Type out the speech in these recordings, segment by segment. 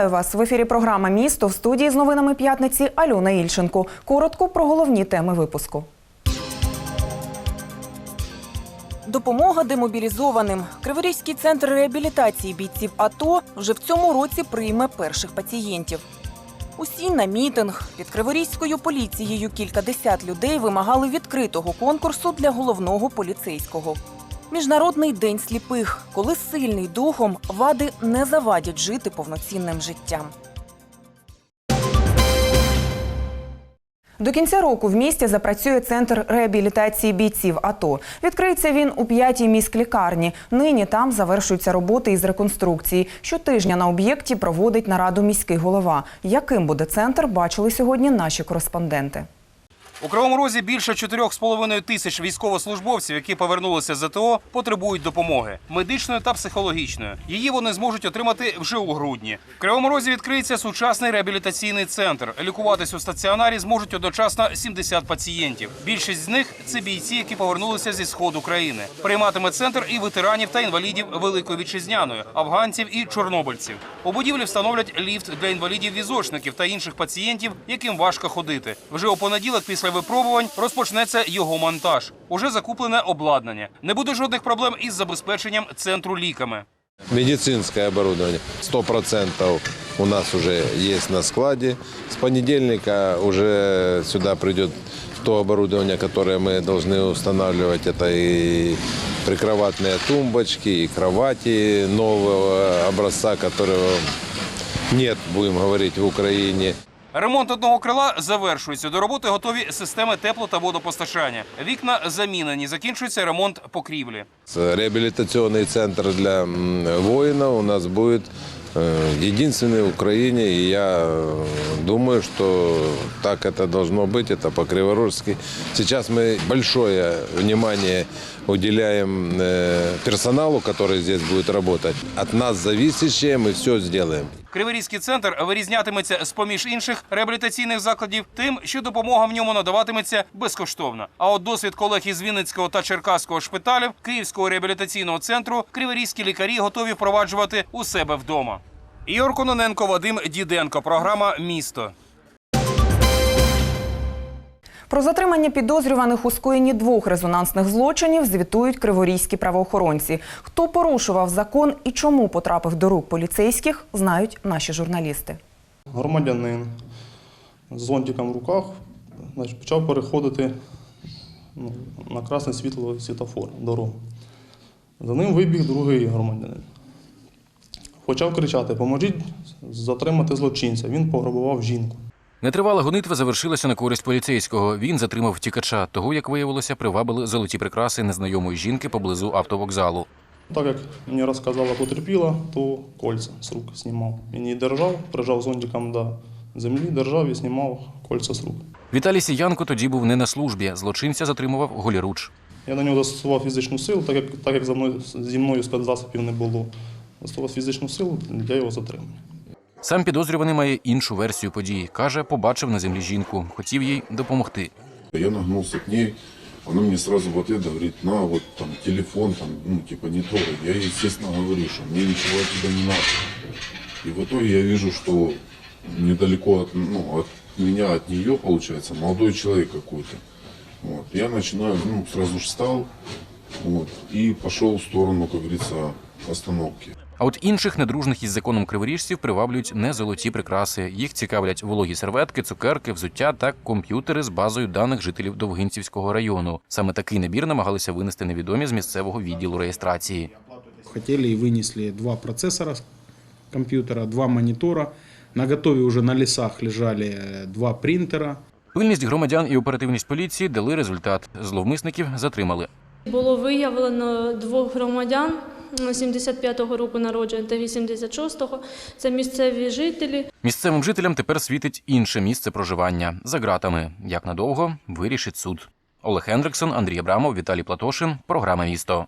Вітаю вас в ефірі. Програма Місто в студії з новинами п'ятниці Альона Ільченко. Коротко про головні теми випуску. Допомога демобілізованим. Криворізький центр реабілітації бійців АТО вже в цьому році прийме перших пацієнтів. Усі на мітинг під Криворізькою поліцією кількадесят людей вимагали відкритого конкурсу для головного поліцейського. Міжнародний день сліпих, коли сильний духом вади не завадять жити повноцінним життям. До кінця року в місті запрацює центр реабілітації бійців АТО. Відкриється він у п'ятій міськлікарні. Нині там завершуються роботи із реконструкції. Щотижня на об'єкті проводить нараду міський голова. Яким буде центр, бачили сьогодні наші кореспонденти. У Кривому Розі більше 4,5 тисяч військовослужбовців, які повернулися з АТО, потребують допомоги медичної та психологічної. Її вони зможуть отримати вже у грудні. В Кривому Розі відкриється сучасний реабілітаційний центр. Лікуватись у стаціонарі зможуть одночасно 70 пацієнтів. Більшість з них це бійці, які повернулися зі сходу країни. Прийматиме центр і ветеранів та інвалідів Великої вітчизняної, афганців і чорнобильців. У будівлі встановлять ліфт для інвалідів візочників та інших пацієнтів, яким важко ходити. Вже у понеділок після випробувань розпочнеться його монтаж. Уже закуплене обладнання. Не буде жодних проблем із забезпеченням центру ліками. Медицинское оборудование 100% у нас уже есть на складе. С понедельника уже сюда придет то оборудование, которое мы должны устанавливать. Это и прикроватные тумбочки, и кровати нового образца, которого нет, будем говорить, в Украине. Ремонт одного крила завершується. До роботи готові системи тепло та водопостачання. Вікна замінені. Закінчується ремонт покрівлі. Реабилитационный центр для м, воинов у нас будет э, единственный в Украине. И я э, думаю, что так это должно быть. Это по-криворожски. Сейчас мы большое внимание уделяем э, персоналу, который здесь будет работать. От нас зависящее мы все сделаем. Криворізький центр вирізнятиметься з поміж інших реабілітаційних закладів тим, що допомога в ньому надаватиметься безкоштовно. А от досвід колег із Вінницького та Черкаського шпиталів Київського реабілітаційного центру криворізькі лікарі готові впроваджувати у себе вдома. Ігор Кононенко, Вадим Діденко. Програма Місто. Про затримання підозрюваних у скоєнні двох резонансних злочинів звітують криворізькі правоохоронці. Хто порушував закон і чому потрапив до рук поліцейських, знають наші журналісти. Громадянин з зонтиком в руках почав переходити ну, на красне світло світофор дорогу. За ним вибіг другий громадянин. Почав кричати: Поможіть затримати злочинця. Він пограбував жінку. Нетривала гонитва завершилася на користь поліцейського. Він затримав втікача. Того, як виявилося, привабили золоті прикраси незнайомої жінки поблизу автовокзалу. Так як мені розказала потерпіла, то кольця з рук знімав. Він її держав, прижав зонтиком до землі, держав і знімав кольця з рук. Віталій Сіянко тоді був не на службі. Злочинця затримував голіруч. Я на нього застосував фізичну силу, так як, так як за мною, зі мною спецзасобів не було. Застосував фізичну силу для його затримання. Сам підозрюваний має іншу версію події. Каже, побачив на землі жінку, хотів їй допомогти. Я нагнулся к ней, она мне сразу в ответ говорит, на вот там телефон, там, ну типа не трогай. Я ей, естественно, говорю, что мне ничего от тебя не надо. И в итоге я вижу, что недалеко от, ну, от меня, от нее, получается, молодой человек какой-то. Вот. Я начинаю, ну, сразу же встал вот, и пошел в сторону, как говорится, остановки. А от інших недружних із законом криворіжців приваблюють не золоті прикраси. Їх цікавлять вологі серветки, цукерки, взуття та комп'ютери з базою даних жителів Довгинцівського району. Саме такий набір намагалися винести невідомі з місцевого відділу реєстрації. Хотели и вынесли два процессора с компьютера, два монитора. На готове уже на лесах лежали э, два принтера. Пильність громадян і оперативність поліції дали результат. Зловмисників затримали. Було виявлено двох громадян 75-го року народження та 86-го. Це місцеві жителі. Місцевим жителям тепер світить інше місце проживання за ґратами. Як надовго вирішить суд. Олег Хендриксон, Андрій Абрамов, Віталій Платошин. Програма місто.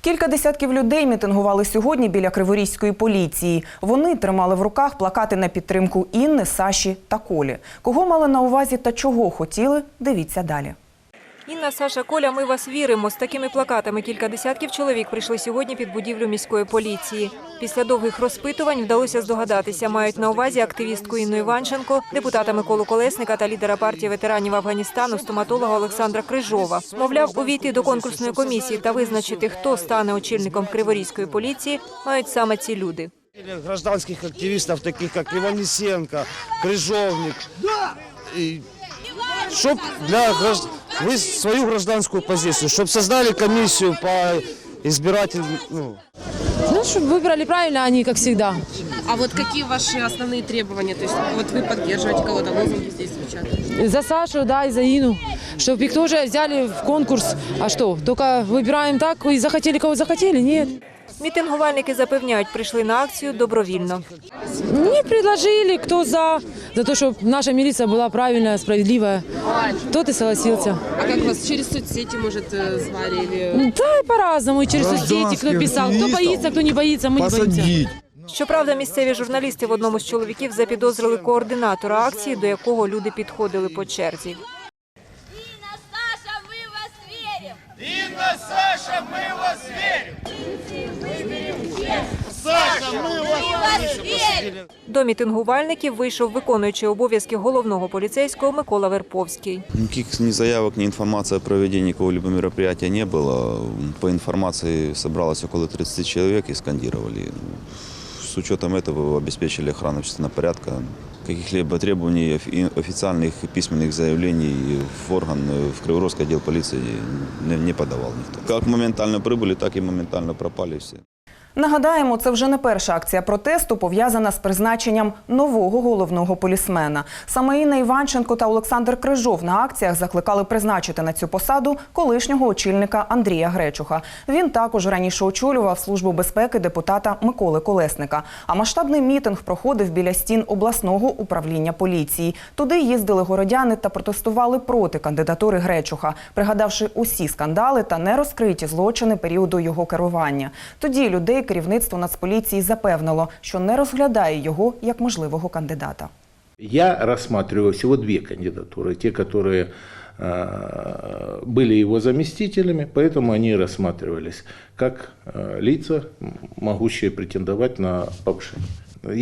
Кілька десятків людей мітингували сьогодні біля Криворізької поліції. Вони тримали в руках плакати на підтримку Інни, Саші та Колі. Кого мали на увазі та чого хотіли, дивіться далі. Інна, Саша, Коля, ми вас віримо. З такими плакатами кілька десятків чоловік прийшли сьогодні під будівлю міської поліції. Після довгих розпитувань вдалося здогадатися, мають на увазі активістку Інну Іванченко, депутата Миколу Колесника та лідера партії ветеранів Афганістану, стоматолога Олександра Крижова. Мовляв, увійти до конкурсної комісії та визначити, хто стане очільником Криворізької поліції, мають саме ці люди. гражданских активистов, таких как Иванесенко, Крыжовник. И чтоб для гражд- вы свою гражданскую позицию, чтобы создали комиссию по избирателям, ну, Ну, чтобы выбрали правильно, а не как всегда. А вот какие ваши основные требования? То есть вот вы поддерживаете кого-то, лозунги здесь звучат. За Сашу, да, и за Ину. Чтобы их тоже взяли в конкурс. А что, только выбираем так и захотели, кого захотели? Нет. Мітингувальники запевняють, прийшли на акцію добровільно. Мне предложили, кто за, за то, чтобы наша милиция была правильная, справедливая. Тот и согласился. А как вас через соцсети, может, э, звали или... Да, и по-разному, и через соцсети, кто писал. Кто боится, кто не боится, мы не боимся. Щоправда, місцеві журналісти в одному з чоловіків запідозрили координатора акції, до якого люди підходили по черзі. До мітингувальників вийшов виконуючий обов'язки головного поліцейського Микола Верповський. Никаких ни заявок, ни информации о проведении какого-либо мероприятия не было. По информации собралось около 30 человек и скандировали. С учетом этого обеспечили охрану общественного порядка. Каких-либо требований офи- официальных письменных заявлений в орган, в Криворожский отдел полиции не, не подавал никто. Как моментально прибыли, так и моментально пропали все. Нагадаємо, це вже не перша акція протесту, пов'язана з призначенням нового головного полісмена. Саме Інна Іванченко та Олександр Крижов на акціях закликали призначити на цю посаду колишнього очільника Андрія Гречуха. Він також раніше очолював службу безпеки депутата Миколи Колесника. А масштабний мітинг проходив біля стін обласного управління поліції. Туди їздили городяни та протестували проти кандидатури Гречуха, пригадавши усі скандали та нерозкриті злочини періоду його керування. Тоді людей керівництво Нацполіції запевнило, що не розглядає його як можливого кандидата. Я рассматриваю всего две кандидатуры. Те, которые э, были его заместителями, поэтому они рассматривались как э, лица, м, могущие претендовать на повышение.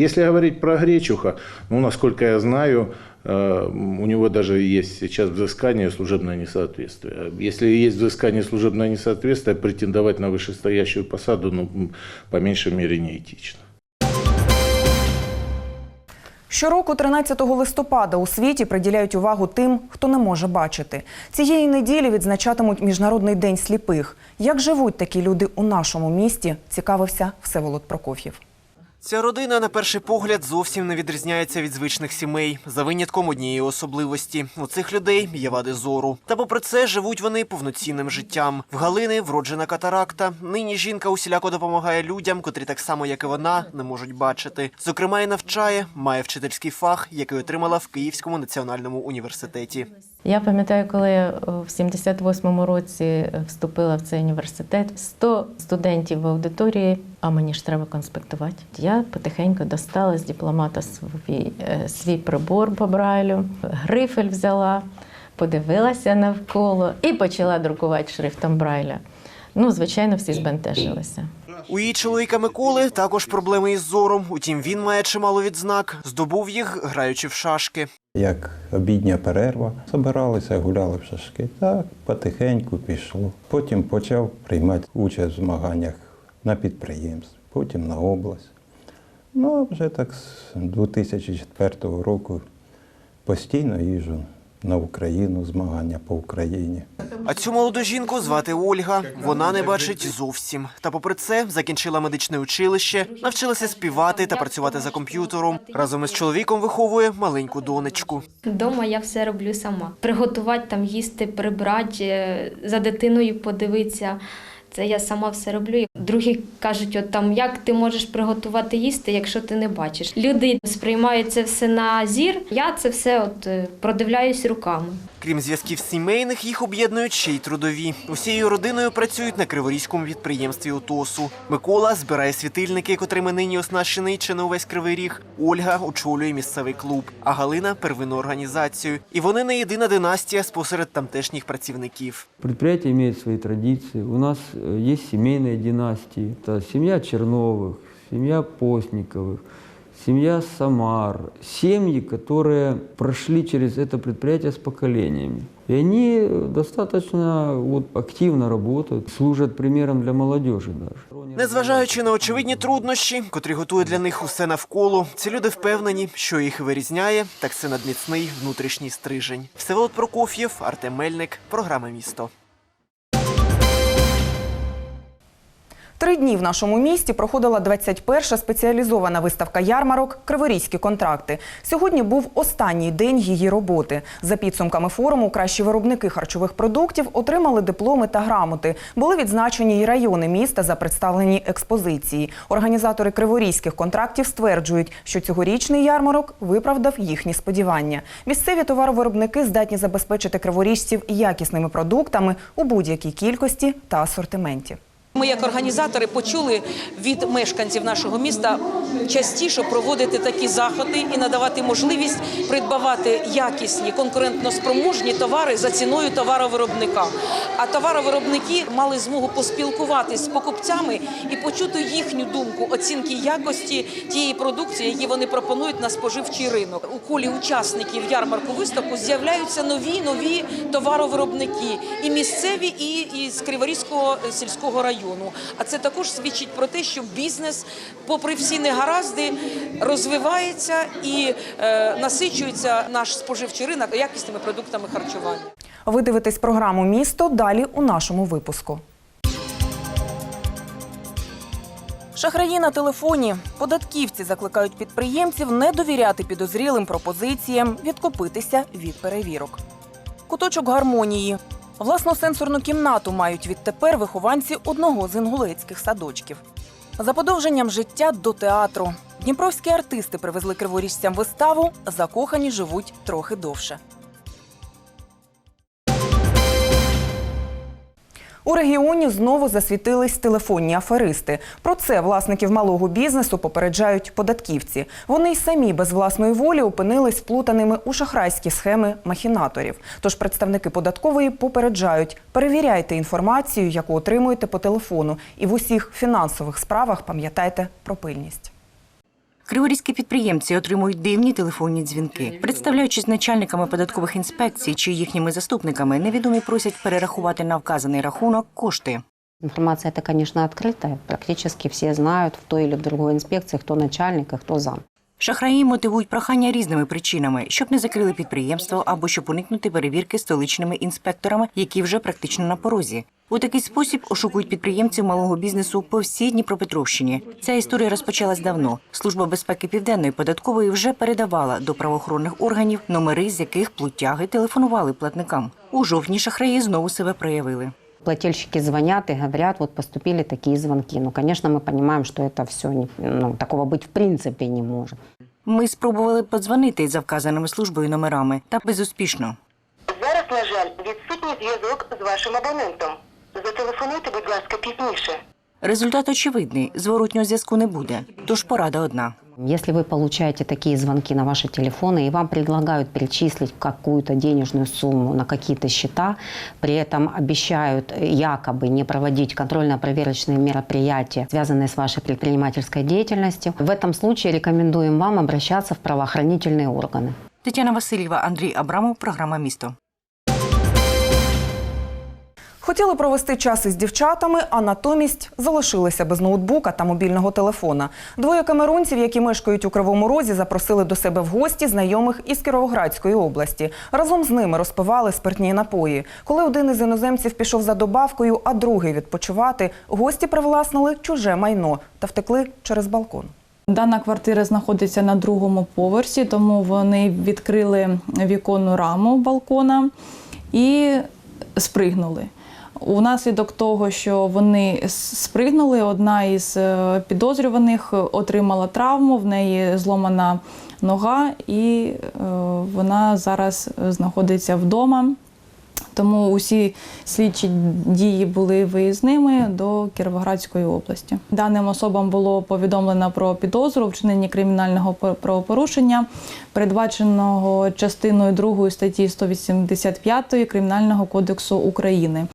Если говорить про Гречуха, ну, насколько я знаю, э, у него даже есть сейчас взыскание служебное несоответствие. Если есть взыскание служебное несоответствие, претендовать на вышестоящую посаду, ну, м, по меньшей мере, неэтично. Щороку, 13 листопада, у світі приділяють увагу тим, хто не може бачити. Цієї неділі відзначатимуть Міжнародний день сліпих. Як живуть такі люди у нашому місті, цікавився Всеволод Прокоф'єв. Ця родина на перший погляд зовсім не відрізняється від звичних сімей за винятком однієї особливості. У цих людей є вади зору. Та попри це живуть вони повноцінним життям. В Галини вроджена катаракта. Нині жінка усіляко допомагає людям, котрі так само, як і вона, не можуть бачити. Зокрема, і навчає, має вчительський фах, який отримала в Київському національному університеті. Я пам'ятаю, коли я в 78-му році вступила в цей університет, 100 студентів в аудиторії, а мені ж треба конспектувати. Я потихеньку достала з дипломата свій, е, свій прибор по Брайлю, грифель взяла, подивилася навколо і почала друкувати шрифтом Брайля. Ну, звичайно, всі збентежилися. У її чоловіка Миколи також проблеми із зором. Утім, він має чимало відзнак. Здобув їх, граючи в шашки. Як обідня перерва, Собиралися, гуляли в шашки. Так, потихеньку пішло. Потім почав приймати участь в змаганнях на підприємстві, потім на область. Ну, а вже так з 2004 року постійно їжджу на Україну, змагання по Україні. А цю молоду жінку звати Ольга. Вона не бачить зовсім. Та попри це закінчила медичне училище, навчилася співати та працювати за комп'ютером. Разом із чоловіком виховує маленьку донечку. Дома я все роблю сама. Приготувати там їсти, прибрати, е, за дитиною подивитися. Це я сама все роблю. Другі кажуть, от там як ти можеш приготувати їсти, якщо ти не бачиш. Люди сприймають це все на зір. Я це все от е, продивляюсь руками. Крім зв'язків сімейних, їх об'єднують ще й трудові. Усією родиною працюють на криворізькому підприємстві УТОСу. Микола збирає світильники, котрими нині оснащений чи не увесь кривий ріг. Ольга очолює місцевий клуб, а Галина первинну організацію. І вони не єдина династія спосеред тамтешніх працівників. Предприятие имеет свои традиции. У нас э, есть семейные династии. Это семья Черновых, семья Постниковых, семья Самар. Семьи, которые прошли через это предприятие с поколениями. И они э, достаточно вот, активно работают, служат примером для молодежи даже. Незважаючи на очевидні труднощі, котрі готує для них усе навколо, ці люди впевнені, що їх вирізняє, так це надміцний внутрішній стрижень. Всеволод Прокоф'єв, Артем Мельник, програма місто. Три дні в нашому місті проходила 21-ша спеціалізована виставка ярмарок Криворізькі контракти. Сьогодні був останній день її роботи. За підсумками форуму кращі виробники харчових продуктів отримали дипломи та грамоти. Були відзначені й райони міста за представлені експозиції. Організатори криворізьких контрактів стверджують, що цьогорічний ярмарок виправдав їхні сподівання. Місцеві товаровиробники здатні забезпечити криворіжців якісними продуктами у будь-якій кількості та асортименті. Ми, як організатори, почули від мешканців нашого міста частіше проводити такі заходи і надавати можливість придбавати якісні конкурентноспроможні товари за ціною товаровиробника. А товаровиробники мали змогу поспілкуватись з покупцями і почути їхню думку оцінки якості тієї продукції, які вони пропонують на споживчий ринок. У колі учасників ярмарку виставку з'являються нові нові товаровиробники, і місцеві, і із Криворізького сільського району. А це також свідчить про те, що бізнес, попри всі негаразди, розвивається і е, насичується наш споживчий ринок якісними продуктами харчування. Ви дивитесь програму Місто далі у нашому випуску. Шахраї на телефоні. Податківці закликають підприємців не довіряти підозрілим пропозиціям, відкупитися від перевірок. Куточок гармонії. Власну сенсорну кімнату мають відтепер вихованці одного з інгулецьких садочків. За подовженням життя до театру. Дніпровські артисти привезли криворіжцям виставу Закохані живуть трохи довше. У регіоні знову засвітились телефонні аферисти. Про це власників малого бізнесу попереджають податківці. Вони й самі без власної волі опинились вплутаними у шахрайські схеми махінаторів. Тож представники податкової попереджають: перевіряйте інформацію, яку отримуєте по телефону, і в усіх фінансових справах пам'ятайте про пильність. Криворізькі підприємці отримують дивні телефонні дзвінки. Представляючись начальниками податкових інспекцій чи їхніми заступниками, невідомі просять перерахувати на вказаний рахунок кошти. Информация это, конечно, открытая. Практически все знают в той или в другой инспекции, начальник, а кто зам. Шахраї мотивують прохання різними причинами, щоб не закрили підприємство або щоб уникнути перевірки столичними інспекторами, які вже практично на порозі. У такий спосіб ошукують підприємців малого бізнесу по всій Дніпропетровщині. Ця історія розпочалась давно. Служба безпеки південної податкової вже передавала до правоохоронних органів номери, з яких плутяги телефонували платникам. У жовтні шахраї знову себе проявили Плательщики звонят и говорят, вот поступили такие звонки. Ну, конечно, мы понимаем, что это все, не, ну, такого быть в принципе не может. Ми спробували подзвонити за вказаними службою номерами, та безуспішно. Зараз, на жаль, відсутній зв'язок з вашим абонентом. Зателефонуйте, будь ласка, пізніше. Результат очевидний: зворотнього зв'язку не буде. Тож порада одна. Если вы получаете такие звонки на ваши телефоны и вам предлагают перечислить какую-то денежную сумму на какие-то счета, при этом обещают якобы не проводить контрольно-проверочные мероприятия, связанные с вашей предпринимательской деятельностью, в этом случае рекомендуем вам обращаться в правоохранительные органы. Тетяна Васильєва, Андрій Абрамов, програма Місто. Хотіли провести час із дівчатами, а натомість залишилися без ноутбука та мобільного телефона. Двоє камерунців, які мешкають у Кривому Розі, запросили до себе в гості знайомих із Кіровоградської області. Разом з ними розпивали спиртні напої. Коли один із іноземців пішов за добавкою, а другий відпочивати, гості привласнили чуже майно та втекли через балкон. Дана квартира знаходиться на другому поверсі, тому вони відкрили віконну раму балкона і спригнули. Унаслідок того, що вони спригнули, одна із е, підозрюваних отримала травму, в неї зломана нога, і е, вона зараз знаходиться вдома. Тому усі слідчі дії були виїзними до Кіровоградської області. Даним особам було повідомлено про підозру вчиненні кримінального правопорушення, передбаченого частиною 2 статті 185 Кримінального кодексу України.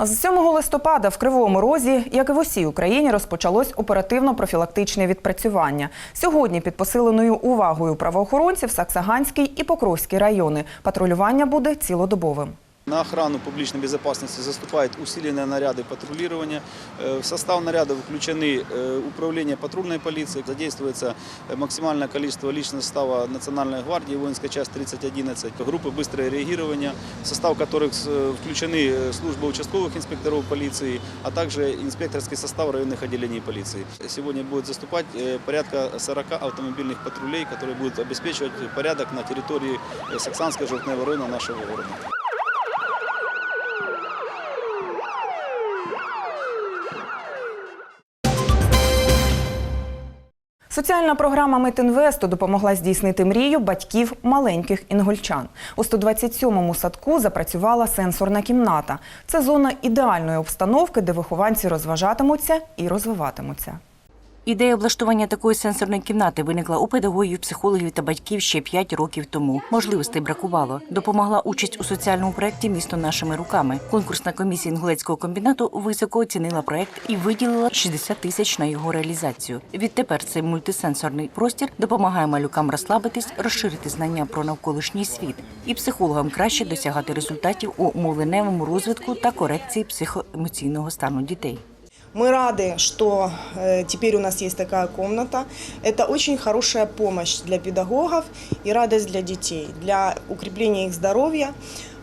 З 7 листопада в Кривому Розі, як і в усій Україні, розпочалось оперативно-профілактичне відпрацювання. Сьогодні під посиленою увагою правоохоронців Саксаганський і Покровський райони. Патрулювання буде цілодобовим. На охрану публичной безопасности заступают усиленные наряды патрулирования. Э, В состав нарядов включены э, управление патрульной полиции, задействуется э, максимальное количество личного состава Национальной гвардии, воинская часть 3011, группы быстрое реагирования, в состав которых э, включены э, службы участковых инспекторов полиции, а также инспекторский состав районных отделений полиции. Сегодня будет заступать э, порядка 40 автомобильных патрулей, которые будут обеспечивать порядок на территории э, Саксанского желтного района нашего города. Соціальна програма Метинвесту допомогла здійснити мрію батьків маленьких інгульчан. У 127-му садку запрацювала сенсорна кімната. Це зона ідеальної обстановки, де вихованці розважатимуться і розвиватимуться. Ідея облаштування такої сенсорної кімнати виникла у педагогів, психологів та батьків ще 5 років тому. Можливостей бракувало. Допомогла участь у соціальному проєкті Місто нашими руками. Конкурсна комісія інгулецького комбінату високо оцінила проєкт і виділила 60 тисяч на його реалізацію. Відтепер цей мультисенсорний простір допомагає малюкам розслабитись, розширити знання про навколишній світ і психологам краще досягати результатів у мовленевому розвитку та корекції психоемоційного стану дітей. Мы рады, что э, теперь у нас есть такая комната. Это очень хорошая помощь для педагогов и радость для детей, для укрепления их здоровья.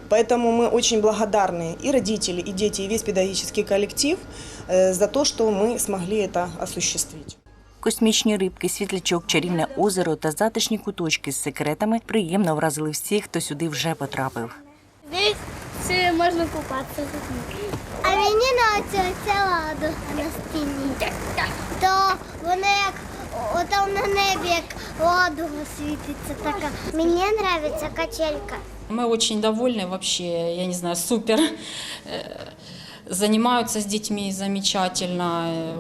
Поэтому мы очень благодарны и родители, и дети, и весь педагогический коллектив э, за то, что мы смогли это осуществить. Космічні рибки, світлячок, чарівне озеро та затишні куточки з секретами приємно вразили всіх, хто сюди вже потрапив. Здесь можна купатися. А мені нравиться ця лада на стіні. То вона як отам на небі, як ладога світиться така. Мені подобається качелька. Мы очень довольны вообще, я не знаю, супер. Э, Занимаются с детьми замечательно.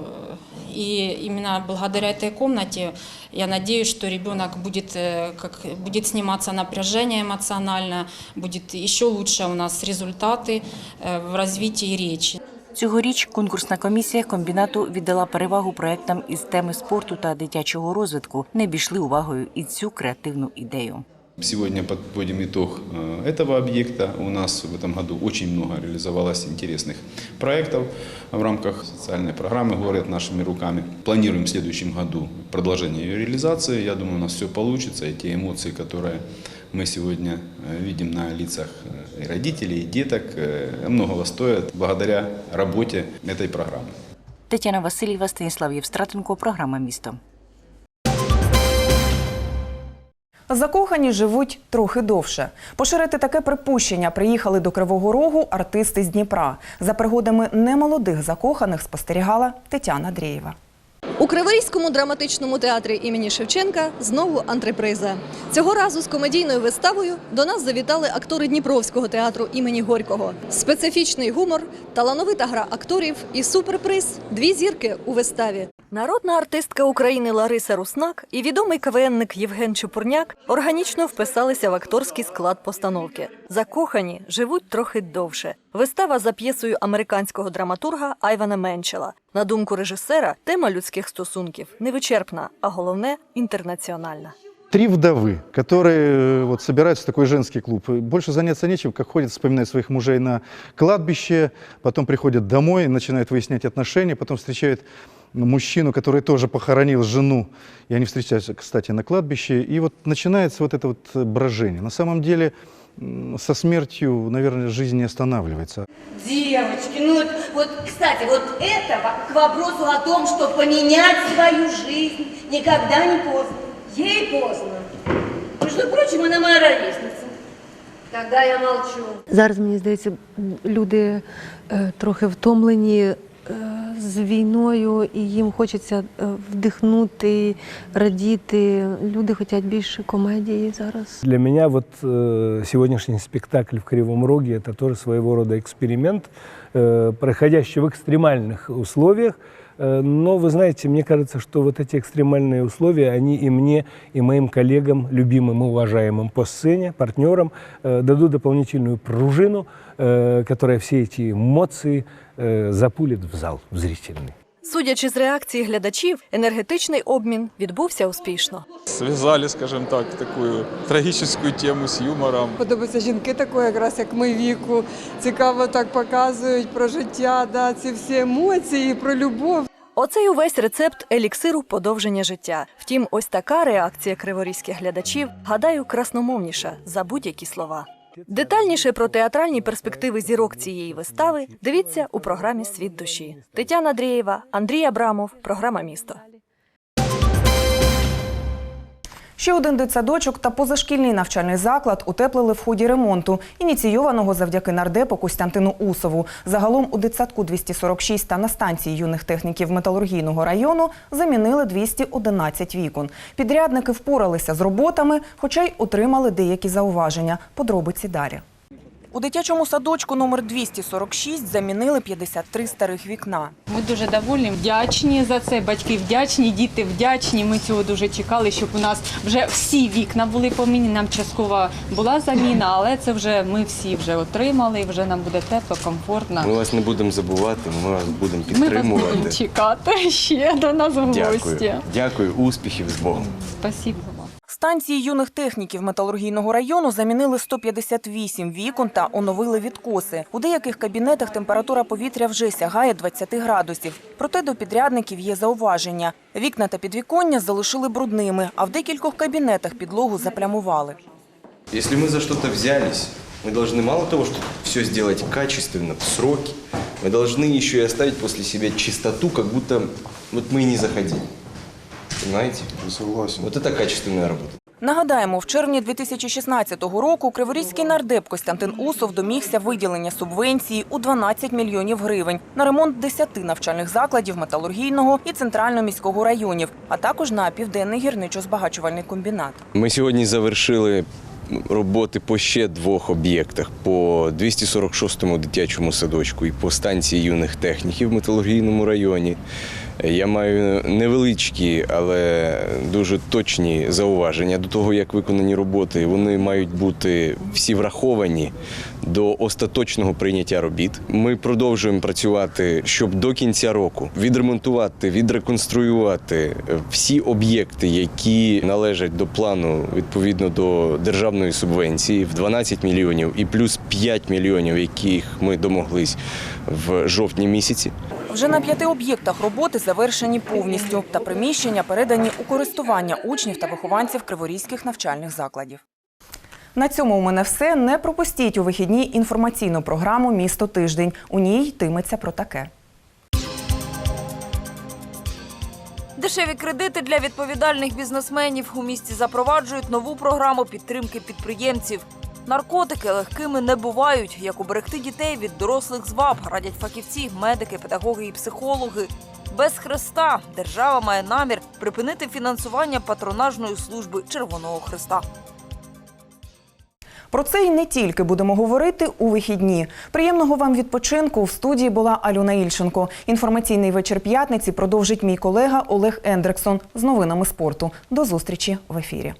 Э, И именно благодаря этой комнате я надеюсь, что ребенок будет, э, как, будет сниматься напряжение эмоционально, будет еще лучше у нас результаты э, в развитии речи. Цьогоріч конкурсна комісія комбінату віддала перевагу проектам із теми спорту та дитячого розвитку. Не обійшли увагою і цю креативну ідею. Сегодня подводим итог э, этого объекта. У нас в этом году очень много реализовалось интересных проектов в рамках социальной программы «Город нашими руками». Планируем в следующем году продолжение ее реализации. Я думаю, у нас все получится. И те эмоции, которые мы сегодня э, видим на лицах э, и родителей, и деток, э, многого стоят благодаря работе этой программы. Тетяна Васильєва, Станіслав Євстратенко, програма Місто. Закохані живуть трохи довше. Поширити таке припущення приїхали до Кривого Рогу артисти з Дніпра. За пригодами немолодих закоханих спостерігала Тетяна Дрєєва. У Криворізькому драматичному театрі імені Шевченка знову антреприза. Цього разу з комедійною виставою до нас завітали актори Дніпровського театру імені Горького. Специфічний гумор, талановита гра акторів і суперприз дві зірки у виставі. Народна артистка України Лариса Руснак і відомий КВНник Євген Чупурняк органічно вписалися в акторський склад постановки. Закохані живуть трохи довше. Вистава за п'єсою американського драматурга Айвана Менчела. На думку режисера, тема людських стосунків невичерпна, а головне інтернаціональна. Три вдовы, которые э, вот собираются в такой женский клуб. И Больше заняться нечем, как ходят, вспоминают своих мужей на кладбище, потом приходят домой, начинают выяснять отношения, потом встречают мужчину, который тоже похоронил жену, и они встречаются, кстати, на кладбище, и вот начинается вот это вот брожение. На самом деле м, со смертью, наверное, жизнь не останавливается. Девочки, ну вот, вот, кстати, вот это во- к вопросу о том, что поменять свою жизнь никогда не поздно. Ей поздно. Между прочим, она моя ровесница. Тогда я молчу. Зараз мені здається, люди е, трохи втомлені е, з війною, і їм хочеться е, вдихнути, радіти. Люди хочуть більше комедії зараз. Для меня вот э, сегодняшний спектакль в Кривом Роге это тоже своего рода эксперимент, э, проходящий в экстремальных условиях. Э, но вы знаете, мне кажется, что вот эти экстремальные условия, они и мне, и моим коллегам, любимым и уважаемым по сцене, партнерам, э, дадут дополнительную пружину, э, которая все эти эмоции э, запулит в зал, в зрительный. Судячи з реакції глядачів, енергетичний обмін відбувся успішно. Связали, скажем так, такую трагическую тему с юмором. Подобаються жінки такої, якраз як ми віку. Цікаво так показують про життя, да, ці всі емоції, про любов. Оце й увесь рецепт еліксиру подовження життя. Втім, ось така реакція криворізьких глядачів, гадаю, красномовніша за будь-які слова. Детальніше про театральні перспективи зірок цієї вистави дивіться у програмі Світ душі. Тетяна Дрієва, Андрій Абрамов, програма Місто. Ще один дитсадочок та позашкільний навчальний заклад утеплили в ході ремонту, ініційованого завдяки нардепу Костянтину Усову. Загалом у дитсадку 246 та на станції юних техніків металургійного району замінили 211 вікон. Підрядники впоралися з роботами, хоча й отримали деякі зауваження. Подробиці далі. У дитячому садочку номер 246 замінили 53 старих вікна. Ми дуже довольні, вдячні за це. Батьки вдячні, діти вдячні. Ми цього дуже чекали, щоб у нас вже всі вікна були поміняні. Нам часткова була заміна, але це вже ми всі вже отримали. Вже нам буде тепло, комфортно. Ми вас не будемо забувати, ми вас будемо Ми вас підтримувати. будемо чекати ще до нас в гості. Дякую. Дякую, успіхів з Богом. Спасибо. Станції юних техніків металургійного району замінили 158 вікон та оновили відкоси. У деяких кабінетах температура повітря вже сягає 20 градусів. Проте до підрядників є зауваження. Вікна та підвіконня залишили брудними, а в декількох кабінетах підлогу заплямували. Если мы за что-то взялись, мы должны мало того, что все сделать качественно, в сроки, мы должны еще и оставить после себя чистоту, как будто вот мы и не заходили. Понимаете? Согласен. Вот это качественная работа. Нагадаємо, в червні 2016 року криворізький нардеп Костянтин Усов домігся виділення субвенції у 12 мільйонів гривень на ремонт 10 навчальних закладів металургійного і центрального міського районів, а також на південний гірничо-збагачувальний комбінат. Ми сьогодні завершили роботи по ще двох об'єктах: по 246-му дитячому садочку і по станції юних техніків в металургійному районі. Я маю невеличкі, але дуже точні зауваження до того, як виконані роботи. Вони мають бути всі враховані до остаточного прийняття робіт. Ми продовжуємо працювати, щоб до кінця року відремонтувати, відреконструювати всі об'єкти, які належать до плану відповідно до державної субвенції в 12 мільйонів і плюс 5 мільйонів, яких ми домоглись в жовтні місяці. Вже на п'яти об'єктах роботи завершені повністю та приміщення передані у користування учнів та вихованців криворізьких навчальних закладів. На цьому у мене все. Не пропустіть у вихідні інформаційну програму Місто тиждень. У ній йтиметься про таке. Дешеві кредити для відповідальних бізнесменів у місті запроваджують нову програму підтримки підприємців. Наркотики легкими не бувають. Як уберегти дітей від дорослих зваб, радять фахівці, медики, педагоги і психологи. Без хреста держава має намір припинити фінансування патронажної служби Червоного Хреста. Про це й не тільки будемо говорити у вихідні. Приємного вам відпочинку. В студії була Альона Ільченко. Інформаційний вечір п'ятниці продовжить мій колега Олег Ендрексон з новинами спорту. До зустрічі в ефірі.